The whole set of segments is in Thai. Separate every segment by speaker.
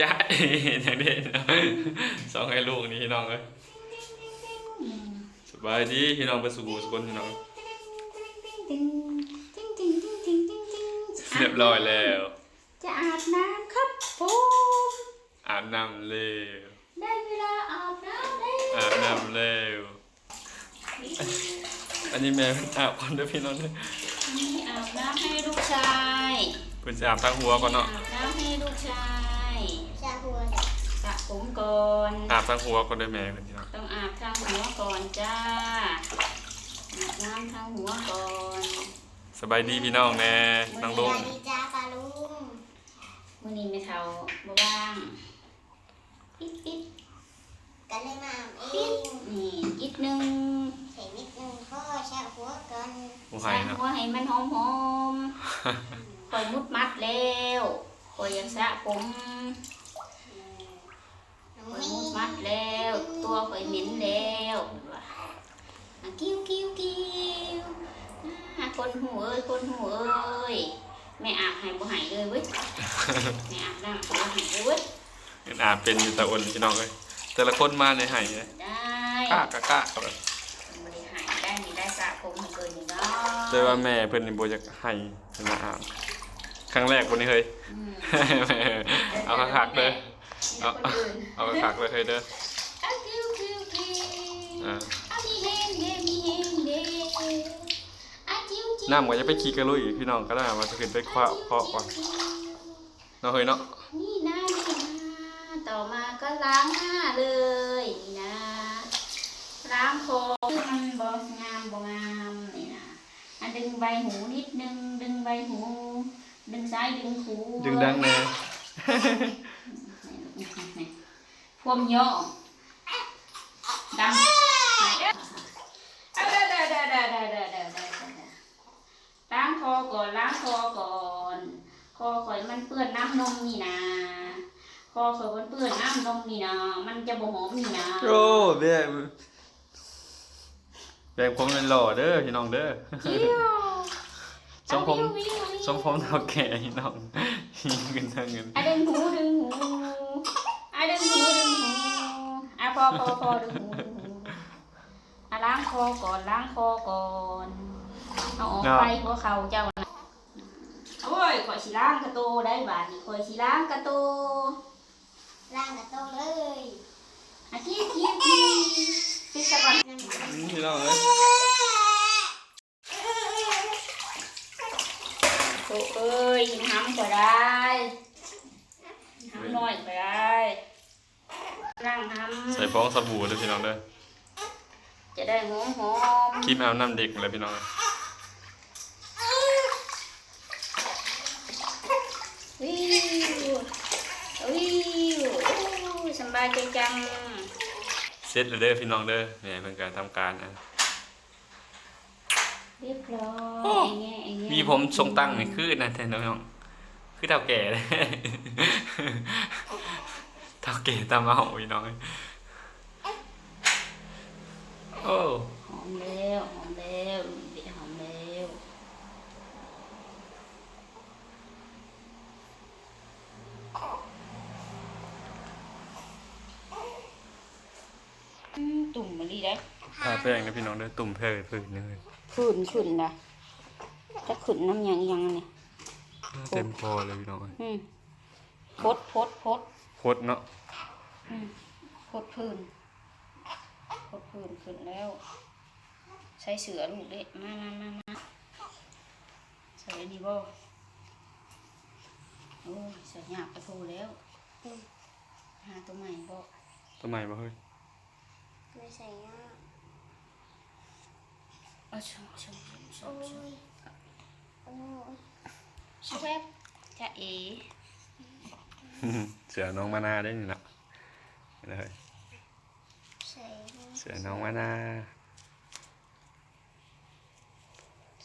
Speaker 1: จ้าอย่างนี้เนาะสองให้ลูกนี่พี่น้องเลยสบายดีพี่น้องไปสู่สกุลพี่น้องเรียบร้อยแล้ว
Speaker 2: จะอาบน้ำครับผม
Speaker 1: อาบน้ำเร็ว
Speaker 2: ได้เวลาอาบน้ำแล้ว
Speaker 1: อาบน้ำเร็วอันนี้แม่เพิ่นอาบก่อนเด้อพี่น้องเด้อ
Speaker 2: นี่อาบน้ำให้ลูกชาย
Speaker 1: เพิ่นจะอาบทั้งหัวก่อนเนาะ
Speaker 2: อาบน้ำให้ลูกชาย
Speaker 3: ชาหัว
Speaker 2: สระผม ก่อน
Speaker 1: อาบทั้งหัวก่อนเด้อแม่เพิ่นพี่น้อง
Speaker 2: ต้องอาบทางหัวก่อนจ้าอาบน้ำทางหัวก่อน
Speaker 1: สบายดีพี่น้องแน่น้องลุง
Speaker 3: ดีจ้าปลาลุง
Speaker 2: มื่อนี้ไม่เท่าบ่ว่างปิดปิด
Speaker 3: กันเลยมาอาบเอง
Speaker 2: นี่อีกหนึ่ง
Speaker 3: ใส่นิดนึงพ่อชาหัวกัน
Speaker 1: ผู้
Speaker 2: ใส่
Speaker 1: ให้เนาะ
Speaker 2: หัวให้มันหอมหอมๆคอยมุดมัดแล้วคอยอยากสระผม
Speaker 3: น้อง
Speaker 2: ข่อย
Speaker 3: นี่
Speaker 2: มัดแล้ว ตัวข่อยเหม็นแล้วกิ้วกิ้วกิ้วคนหูเอ้ยคนหูเอ้ยแม่อาบให้บ่หายเลยเว้ยแม่อาบน้ำบ่หายเลยเว้ย
Speaker 1: อาบเป็นอยู่ตะอนพี่น้องเอ้ยแต่ละคนมาในให้เนี่ย
Speaker 2: ได้
Speaker 1: กะกะกะครับ
Speaker 2: บ่ได้หายได้มีได้สระผมเกินอยู่เนาะ
Speaker 1: แต่ว่าแม่เพิ่นนี่บ่อยากให้เพิ่นมาอาบครั้งแรกบ่นี่เฮ้ย
Speaker 2: อืม
Speaker 1: แม่เอาคักๆเด้อ
Speaker 2: เดี๋ยวคนอื่น
Speaker 1: เอาคักๆเลยเฮ้ยเด้อ
Speaker 2: อะกิ้วกิ้วกิ้ว
Speaker 1: อ่า
Speaker 2: อะมีเฮงเด้มีเฮงเด้อะจิ้วจิ้ว
Speaker 1: น้ำก็จะไปขี่กระลุยพี่น้องก็ได้ว่าจะขึ้นไปคว้าเพาะก่อนเนาะเฮ้ยเนาะ
Speaker 2: นี่นะนี่นะต่อมาก็ล้างหน้าเลยนี่นะล้างคอมันบองามบองามนี่นะอะดึงใบหูนิดนึงดึงใบหู ดึงซ้ายดึงขู
Speaker 1: ดึงดังแน่
Speaker 2: พวมย่อดำเอาเด้อเด้อเด้อเด้อเด้อเด้อเด้อเด้อเด้อล้างคอก่อนล้างคอก่อนคอข่อยมันเปื้อนน้ำนมนี่นะคอข่อยมันเปื้อนน้ำนมนี่นะมันจะบ่หอมนี่นะ
Speaker 1: โอ้แบ่งแบ่งผมเป็นหล่อเด้อพี่น้องเด้อ
Speaker 2: เยี่ยว
Speaker 1: ทรงผม
Speaker 2: เอาวิววิววิว
Speaker 1: ทรงผมเท่าแก่พี่น้องเงินทางเงิน
Speaker 2: อะดึงหูดึงหูอะดึงหูดึงหูอะ พอพอพอดึงหูดึงหูอะล้างคอก่อนล้างคอก่อนเอาออกไปหัวเข่าเจ้านะโอ้ยข่อยสิล้างกระโตได้บาดนี่ข่อยสิล้างกระโต
Speaker 3: ล่างกับโตเลย
Speaker 2: อะกี้กี้กี้ปิดซะก่อน
Speaker 1: พี่น้องเอ้ย
Speaker 2: โอ้เอ้ยหินห้ำก็ได้หินห้ำน้อยก็ได้ล้างห้
Speaker 1: ใส่ฟ องสบู่เด้อพี่น้องเด้อำ
Speaker 2: จะได้หอมหอม
Speaker 1: ครีมอาบน้ำเด็กเลยพี่น้อง
Speaker 2: วิววิวโอ้ยสำบายใจจัง
Speaker 1: เสร็จแล้วเด้อพี่น้องเด้อแม่เพิ่นการทำการอะ
Speaker 2: เรียบร้อ
Speaker 1: โอ้
Speaker 2: ยไงไงไง
Speaker 1: มีผมทรงตั้งนี่คือนั่นแทนน้องคือเท่าแก่เลยเท่าแก่ตามมาเอาพี่น้องเอ้ย โอ้
Speaker 2: หอมแล้วหอมแล้วเดี๋ยวหอมแล้วอืมตุ่มมาดีได้
Speaker 1: ทาแป้งนะพี่น้องเด้อตุ่มแพ้พื้นนี่เลย
Speaker 2: ขุนขุนนะจะขุนน้ำยังยังเนี่ย
Speaker 1: เต็มคอเลยพี่น้องเอ้ย
Speaker 2: อืมพดพดพด
Speaker 1: โคตรเนาะ
Speaker 2: อืมพดพื้นพ ดพื้นขึ้นแล้ว ใช้เสือลูกเด็มามามามาใส่อันนี้บ่โอ้ยใส่หยาบกระโทแล้วหาตัวใหม่บ่
Speaker 1: ทำไมบ่เฮ้ย
Speaker 3: ไม่ใส่ย่า
Speaker 2: เอาชมชมชมช
Speaker 3: โอ้
Speaker 2: มชม
Speaker 3: ยโอ้ย
Speaker 2: ชมจะเอ
Speaker 1: เสือน้องมานาได้นี่ละเลย
Speaker 3: ใส่
Speaker 1: เสือน้องมานา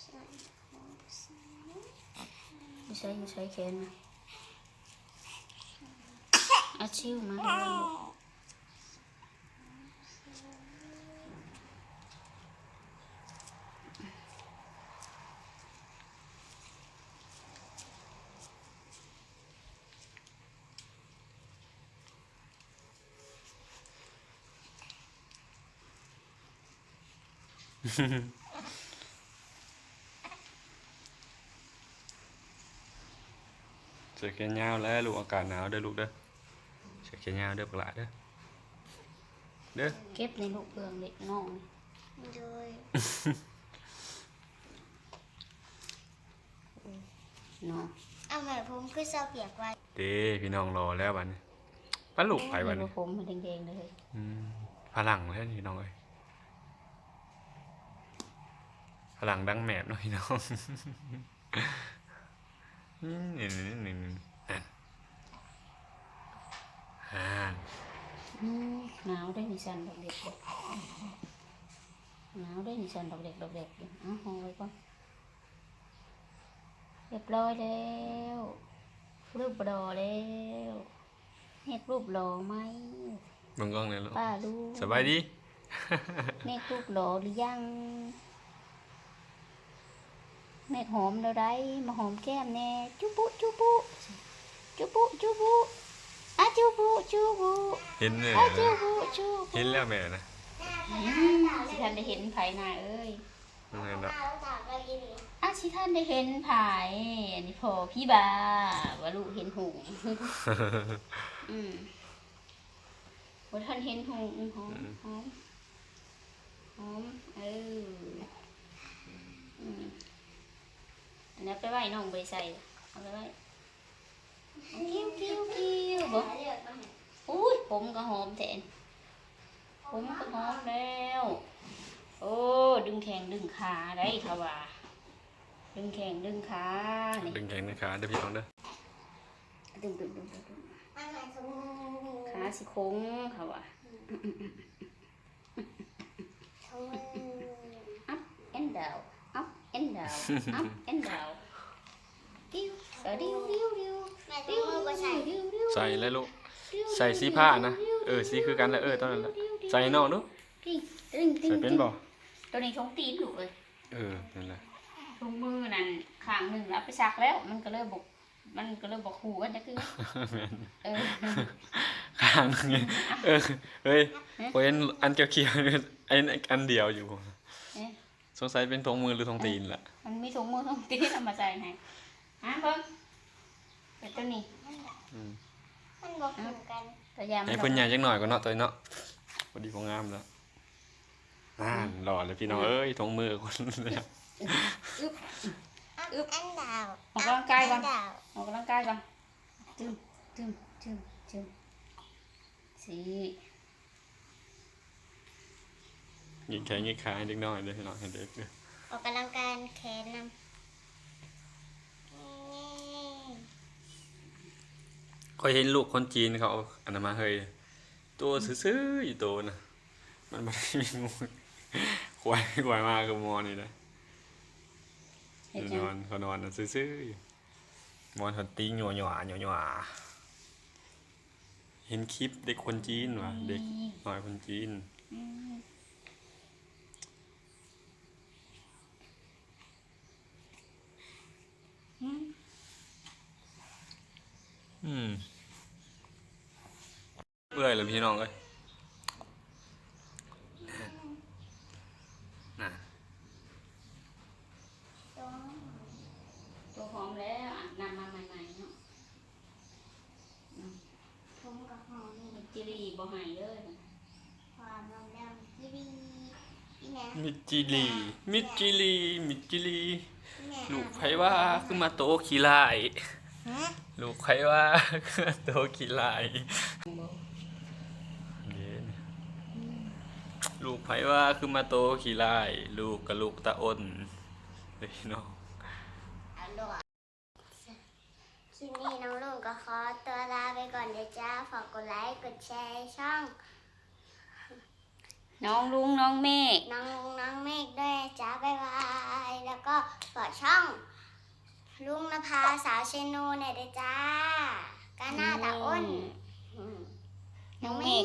Speaker 3: ใส่
Speaker 2: ไม่ใช่ไม่ใช่แขนนะอาชิวมา เลยลูก
Speaker 1: เสื้อแขนยาวแล้วลูกอากาศหนาวเด้อลูกเด้อเสื้อแขนยาวเด้อปลาเด้อเด้อ
Speaker 2: เก็บในลูกเบืองเล็กน้องนี่
Speaker 3: โดย
Speaker 2: เนาะ
Speaker 3: เอาแม่ผมคือเสาเปียกไว้
Speaker 1: เด้พี่น้องรอแล้วบัดนี้ปลาลูกไปบัดนี้
Speaker 2: ผมมันแดงๆเลย
Speaker 1: อืมพลังแล้วนี่น้องเอ้ย พลังดังแมบเนาะพี่น้องอืมนี่นี่นี่นี่นั่นอ่า
Speaker 2: อืมหนาวได้มีสันดอกเด็กบ่หนาวได้มีสันดอกเด็กดอกเด็กอยู่เอ้าห้องไว้ก่อนเรียบร้อยแล้วรูปรอแล้วเฮ็ดรูปรอไหม
Speaker 1: เบิ่งกล้องเลยลูก
Speaker 2: ป้าลูก
Speaker 1: สบายดี
Speaker 2: เมฆรูปรอหรือยัง เมฆหอมแล้วได้มาหอมแก้มแน่จุบุจุบุจุบุจุบุอะจุบุจุบุ
Speaker 1: เห็นเลย
Speaker 2: อะจุบุจุบุ
Speaker 1: เห็นแล้วแม่นะ
Speaker 2: อืมสิท่านได้เห็นไผหน้าเอ้ย
Speaker 1: นั่นแหละเนาะ
Speaker 3: เอาตากก็ยิน
Speaker 2: อะสิท่านได้เห็นไผอันนี้พอพี่บาว่าลูกเห็นหงส์อืมว่าท่านเห็นหงส์หอมหอมหอมเอออืม อันนี้ไปไว้น้องไปใส่เอาไปไว้กิ้วกิ้วกิ้วบ่
Speaker 3: เลือกมาให้
Speaker 2: อุ้ยผมก็หอมแทนผมก็หอมแล้ว โอ้ดึงแขงดึงขาได้ค่ะว่าดึงแขงดึงขานี่
Speaker 1: ดึงแขนในขาเด้อพี่น้องเด้อ
Speaker 2: ดึงดึงดึงดึงดึง
Speaker 3: อันไหนสมมุติ
Speaker 2: ขาสิโค้งค่ะว่า
Speaker 3: สมมุติ
Speaker 2: up and down up and down up and down ดิ้วเออดิ้ว ดิ้วดิ้ว
Speaker 3: แม่ต้
Speaker 2: ดิ้
Speaker 3: อ
Speaker 2: ว
Speaker 3: งมือไปใส่
Speaker 2: ดิ้วดิ้ว
Speaker 1: ใส่แล้วลูก
Speaker 2: ดิ้ว
Speaker 1: ใส่สีผ้านะ เออสีคือกันแล้วเออตอนนั้นแหละใส่นอกเนาะ
Speaker 2: ดิ้งดิ้งดิ้ง
Speaker 1: ใส่เป็นบ่
Speaker 2: ตัวนี้ชงตีนถูกเลย
Speaker 1: เออนั่นแหละ
Speaker 2: ถุงมือนั่นข้างหนึ่งแล้วไปซักแล้ว มันก็เลยบกมันก็เลยบอกขู่กันจะคือ
Speaker 1: แม่น
Speaker 2: เออ
Speaker 1: ข้างนึงไงเออเฮ้ยโอ้ยอันอันเขียวๆนี่ไอ้อันเดียวอยู่
Speaker 2: เอ๊ะ
Speaker 1: สงสัยเป็นทงมือหรือทงตีนล่ะ
Speaker 2: มันมีถุงมือถุงตีนเอามาใส่ให้ ฮะเพิ่งเดี๋ยวตัวนี้
Speaker 1: อืม
Speaker 3: มันบอกเหมือนกัน
Speaker 2: ตัวยามั
Speaker 1: ให้เพิ่นใหญ่จังหน่อยก็เนาะตัวนี้เนาะพอดีพองามแล้วอ่านหล่อเลยพี่น้องเอ้ยทงมือคนเนี่ย
Speaker 3: อันดาว
Speaker 2: ออกกำลังกายก่อน
Speaker 3: ดาว
Speaker 2: ออกกำลังกายก่อนจึมจึมจึมจึมสี
Speaker 1: ยิงแขนยิงขาให้เด็กน้อยเด้อพี่น้องให้เด็กเด้อ
Speaker 3: ออกกำลังกายแขนนำ
Speaker 1: เคยเห็นลูกคนจีนเขาเอาอันนั้นมาเฮยตัวซื่อๆอยู่ตัวน่ะมันบ่ได้มีงูควายควายมากกับมอนี่นะ
Speaker 2: เห็น
Speaker 1: น
Speaker 2: ยัง
Speaker 1: อนเขานอนน่ะซื่อๆอยู่มอนเขาตีหยัวหยัวหยัวหยัวเห็นคลิปเด็กคนจีนว่ะเด็กน้อยคนจีน
Speaker 2: อืม
Speaker 1: อืม เบื่อเลยพี่น้องเอ้ยน่ะ
Speaker 2: ตัวหอมแล้วอาบน้ำมาใหม่ๆเนาะ
Speaker 3: ผมกับหอมนี่
Speaker 2: จิรีบ่ใหายเลย
Speaker 3: ความนมดำที่ดีนี่นะ
Speaker 1: มิดจิลี มิดจิลี มิดจิลี
Speaker 3: นี่นะ
Speaker 1: ลูกไผว่าคือมาโตขี้ลาย
Speaker 3: ฮะ
Speaker 1: ลูกไผว่าคือมาโตขี้ลายเย็น ลูกไผว่าคือมาโตขี้ลายลูกกับลูกตาอ้นเลยพี่น้อง
Speaker 3: อร่อยคลิปนี้น้องลุงก็ขอตัวลาไปก่อนเดี๋ยวจ้าฝากกดไลค์กดแชร์ช่อง
Speaker 2: น้องลุงน้องเมฆ
Speaker 3: น้องลุงน้องเมฆด้วยนะจ้าบ๊ายบายแล้วก็ฝากช่อง ลุงนภาสาวเชนูเนี่ยด้วยจ้ากาหน้าตาอ้นอืม
Speaker 2: น้องเมฆ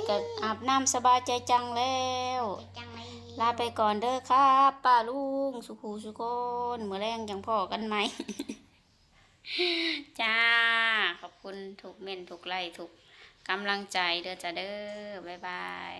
Speaker 2: ก็อาบน้ำสบายใจจังแล้ว
Speaker 3: เด็กจังเลย
Speaker 2: ลาไปก่อนเด้อครับป้าลุงสุขูสุกนเมื่อแรงจังพ่อกันไหม จ้า ขอบคุณทุกเม่นทุกไล่ทุกกำลังใจเด้อจ้าเด้อบ๊ายบาย